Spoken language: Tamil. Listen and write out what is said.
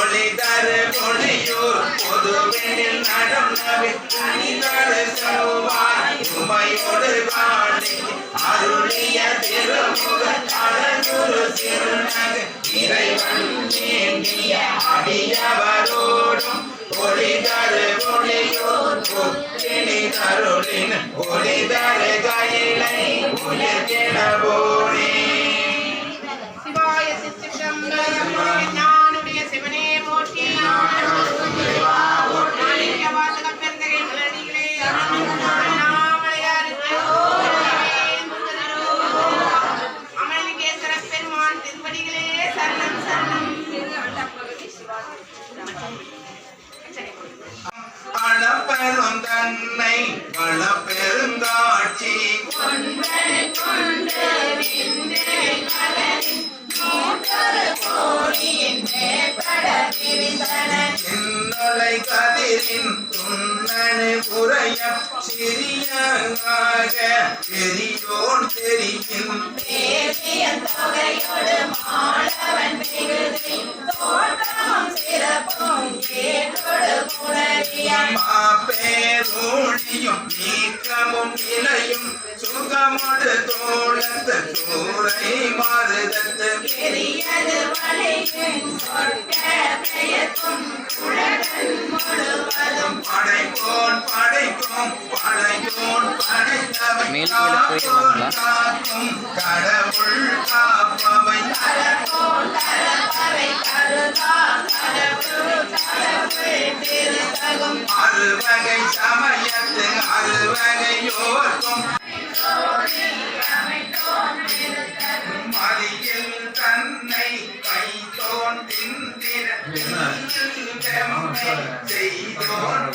ஒளிதரு ஒளியூர் பொதுவெளில் நடம் நவித்தனிதரு செவ்வாய் உமையோடு வாணி அருளிய திருமுக அழகுரு திருநகு இறைவன் வேண்டிய அடியவரோடும் ஒளிதரு ஒளியூர் புத்தினி தருளின் அளப்பெரும் தன்னை வளப்பெருங்காட்சி என்னொலை கதிரின் துண்ணனு புறைய சிறியாக பெரியோன் தெரியும். மாப்பேரோழியும் நீக்கமும் நிலையும் சுகமுடு தோழத்து சூரை மாறுதத்து படைப்போன் படைக்கும் படையோன் படைத்தவன் மேல் வீடு போயிருந்தாங்களா? காக்கும். கடவுள் அறுவகை சமயத்து அறுவகையோர்க்கும் மதியில் தன்னை கைத்தோன் திந்திர செய்தோன்